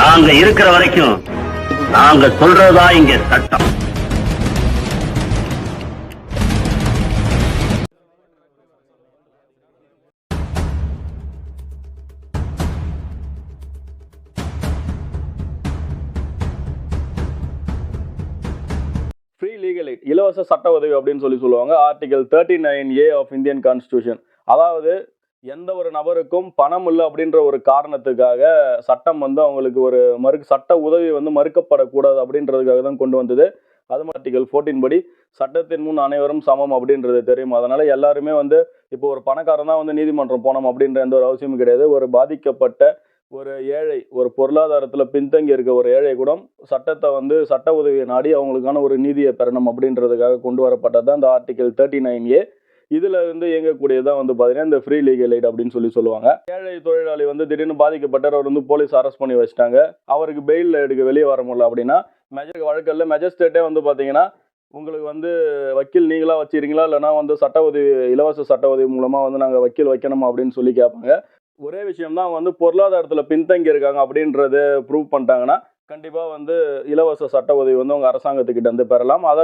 நாங்க இருக்கிற வரைக்கும் நாங்க சொல்றதா இங்க சட்டம். ஃப்ரீ இலவச சட்ட உதவி அப்படின்னு சொல்லி சொல்லுவாங்க. Article thirty nine A of Indian constitution அதாவது எந்த ஒரு நபருக்கும் பணம் இல்லை அப்படின்ற ஒரு காரணத்துக்காக சட்டம் வந்து அவங்களுக்கு ஒரு மறு சட்ட உதவி வந்து மறுக்கப்படக்கூடாது அப்படின்றதுக்காக தான் கொண்டு வந்தது. அது ஆர்டிகல் ஃபோர்டீன் படி சட்டத்தின் முன் அனைவரும் சமம் அப்படின்றது தெரியும். அதனால எல்லாருமே வந்து இப்போ ஒரு பணக்காரன் தான் வந்து நீதிமன்றம் போனோம் அப்படின்ற எந்த ஒரு அவசியமும் கிடையாது. ஒரு பாதிக்கப்பட்ட ஒரு ஏழை ஒரு பொருளாதாரத்தில் பின்தங்கி இருக்க ஒரு ஏழை கூட சட்டத்தை வந்து சட்ட உதவியை நாடி அவங்களுக்கான ஒரு நீதியை பெறணும் அப்படின்றதுக்காக கொண்டு வரப்பட்டது தான் இந்த ஆர்டிகல் தேர்ட்டி நைன் ஏ இதில் இருந்து இயங்கக்கூடியதான் வந்து பார்த்தீங்கன்னா இந்த ஃப்ரீ லீகல் எய்ட் அப்படின்னு சொல்லி சொல்லுவாங்க. ஏழை தொழிலாளி வந்து திடீர்னு பாதிக்கப்பட்டார் அவர் வந்து போலீஸ் அரெஸ்ட் பண்ணி வச்சிட்டாங்க. அவருக்கு பெயில் எடுக்க வெளியே வர முடியல அப்படின்னா மெஜர் வழக்கல்ல மெஜிஸ்ட்ரேட்டே வந்து பார்த்தீங்கன்னா உங்களுக்கு வந்து வக்கீல் நீங்களாக வச்சிருக்கீங்களா? இல்லைனா வந்து சட்ட உதவி இலவச சட்ட உதவி மூலமாக வந்து நாங்கள் வக்கீல் வைக்கணுமா அப்படின்னு சொல்லி கேட்பாங்க. ஒரே விஷயம் தான் வந்து பொருளாதாரத்தில் பின்தங்கி இருக்காங்க அப்படின்றத ப்ரூவ் பண்ணிட்டாங்கன்னா கண்டிப்பாக வந்து இலவச சட்ட உதவி வந்து உங்கள் அரசாங்கத்துக்கிட்ட இருந்து பெறலாம். அதை